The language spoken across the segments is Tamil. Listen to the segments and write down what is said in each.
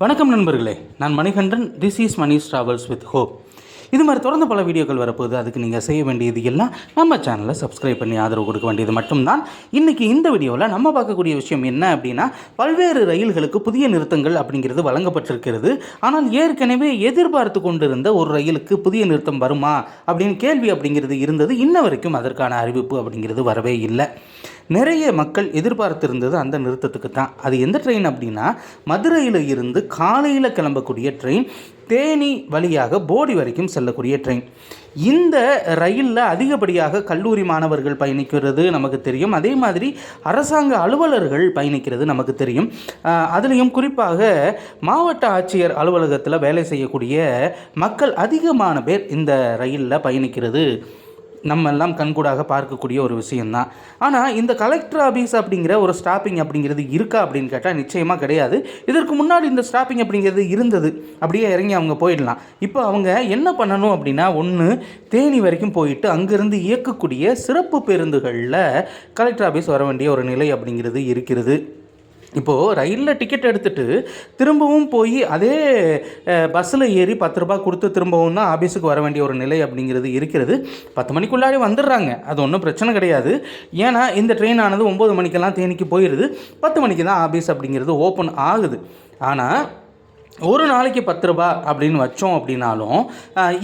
வணக்கம் நண்பர்களே. நான் Manikandan. This is Mani travels with hope இது மாதிரி தொடர்ந்து பல வீடியோக்கள் வரப்போகுது. அதுக்கு நீங்கள் செய்ய வேண்டியது எல்லாம் நம்ம சேனலை சப்ஸ்கிரைப் பண்ணி ஆதரவு கொடுக்க வேண்டியது மட்டும்தான். இன்றைக்கி இந்த வீடியோவில் நம்ம பார்க்கக்கூடிய விஷயம் என்ன அப்படின்னா பல்வேறு ரயில்களுக்கு புதிய நிறுத்தங்கள் அப்படிங்கிறது வழங்கப்பட்டிருக்கிறது. ஆனால் ஏற்கனவே எதிர்பார்த்து கொண்டிருந்த ஒரு ரயிலுக்கு புதிய நிறுத்தம் வருமா? அப்படின்னு கேள்வி அப்படிங்கிறது இருந்தது. இன்ன வரைக்கும் அதற்கான அறிவிப்பு அப்படிங்கிறது வரவே இல்லை. நிறைய மக்கள் எதிர்பார்த்திருந்தது அந்த நிறுத்தத்துக்கு தான். அது எந்த ட்ரெயின் அப்படின்னா மதுரையில் இருந்து காலையில் கிளம்பக்கூடிய ட்ரெயின் தேனி வழியாக போடி வரைக்கும் செல்லக்கூடிய ட்ரெயின் இந்த ரயிலில் அதிகப்படியாக கல்லூரி மாணவர்கள் பயணிக்கிறது நமக்கு தெரியும். அதே மாதிரி அரசாங்க அலுவலர்கள் பயணிக்கிறது நமக்கு தெரியும். அதுலேயும் குறிப்பாக மாவட்ட ஆட்சியர் அலுவலகத்தில் வேலை செய்யக்கூடிய மக்கள் அதிகமான பேர் இந்த ரயிலில் பயணிக்கிறது. நம்ம எல்லாம் கண்கூடாக பார்க்கக்கூடிய ஒரு விஷயந்தான் ஆனால் இந்த கலெக்டர் ஆஃபீஸ் அப்படிங்கிற ஒரு ஸ்டாப்பிங் அப்படிங்கிறது இருக்கா அப்படின்னு கேட்டால் நிச்சயமாக கிடையாது. இதற்கு முன்னாடி இந்த ஸ்டாப்பிங் அப்படிங்கிறது இருந்தது. அப்படியே இறங்கி அவங்க போயிடலாம். இப்போ அவங்க என்ன பண்ணணும் அப்படின்னா ஒன்று தேனி வரைக்கும் போயிட்டு அங்கேருந்து இயக்கக்கூடிய சிறப்பு பேருந்துகளில் கலெக்டர் ஆஃபீஸ் வர வேண்டிய ஒரு நிலை அப்படிங்கிறது இருக்கிறது. இப்போது ரயிலில் டிக்கெட் எடுத்துகிட்டு திரும்பவும் போய் அதே பஸ்ஸில் ஏறி பத்து ரூபா கொடுத்து திரும்பவும் தான் ஆஃபீஸுக்கு வர வேண்டிய ஒரு நிலை அப்படிங்கிறது இருக்கிறது. பத்து மணிக்குள்ளாடி வந்துடுறாங்க. அது ஒன்றும் பிரச்சனை கிடையாது. ஏன்னா இந்த ட்ரெயின் ஆனது ஒம்பது மணிக்கெல்லாம் தேனிக்கு போயிடுது பத்து மணிக்கு தான் ஆஃபீஸ் அப்படிங்கிறது ஓப்பன் ஆகுது. ஆனால் ஒரு நாளைக்கு பத்து ரூபா அப்படின்னு வச்சோம் அப்படின்னாலும்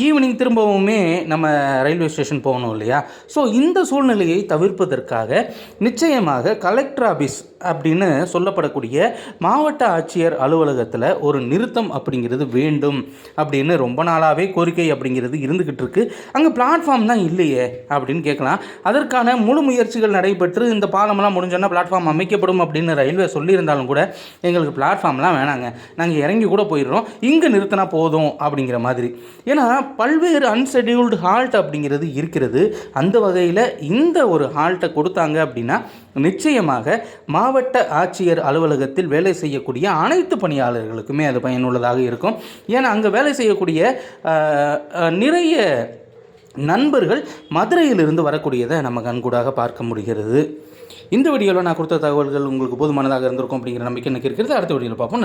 ஈவினிங் திரும்பவுமே நம்ம ரயில்வே ஸ்டேஷன் போகணும் இல்லையா? ஸோ இந்த சூழ்நிலையை தவிர்ப்பதற்காக நிச்சயமாக கலெக்டர் ஆஃபீஸ் அப்படின்னு சொல்லப்படக்கூடிய மாவட்ட ஆட்சியர் அலுவலகத்தில் ஒரு நிறுத்தம் அப்படிங்கிறது வேண்டும் அப்படின்னு ரொம்ப நாளாகவே கோரிக்கை அப்படிங்கிறது இருந்துக்கிட்டு இருக்கு. அங்கே பிளாட்ஃபார்ம் தான் இல்லையே அப்படின்னு கேட்கலாம். அதற்கான முழு முயற்சிகள் நடைபெற்று இந்த பாலமெல்லாம் முடிஞ்சோன்னா பிளாட்ஃபார்ம் அமைக்கப்படும் அப்படின்னு ரயில்வே சொல்லியிருந்தாலும் கூட எங்களுக்கு பிளாட்ஃபார்ம்லாம் வேணாங்க. நாங்கள் இறங்கி கூட போயிடுறோம். இங்கே நிறுத்தினா போதும் அப்படிங்கிற மாதிரி. ஏன்னா பல்வேறு அன்ஷெடியூல்டு ஹால்ட் அப்படிங்கிறது இருக்கிறது. அந்த வகையில் இந்த ஒரு ஹால்ட்டை கொடுத்தாங்க அப்படின்னா நிச்சயமாக மாவட்ட ஆட்சியர் அலுவலகத்தில் வேலை செய்யக்கூடிய அனைத்து பணியாளர்களுக்குமே அது பயனுள்ளதாக இருக்கும். ஏன்னா அங்கே வேலை செய்யக்கூடிய நிறைய நண்பர்கள் மதுரையிலிருந்து வரக்கூடியதை நம்ம கண்கூடாக பார்க்க முடிகிறது. இந்த வீடியோவில் நான் கொடுத்த தகவல்கள் உங்களுக்கு போதுமானதாக இருந்திருக்கும் அப்படிங்கிற நம்பிக்கை எனக்கு இருக்கிறது. அடுத்த வீடியோவில் பார்ப்போம்.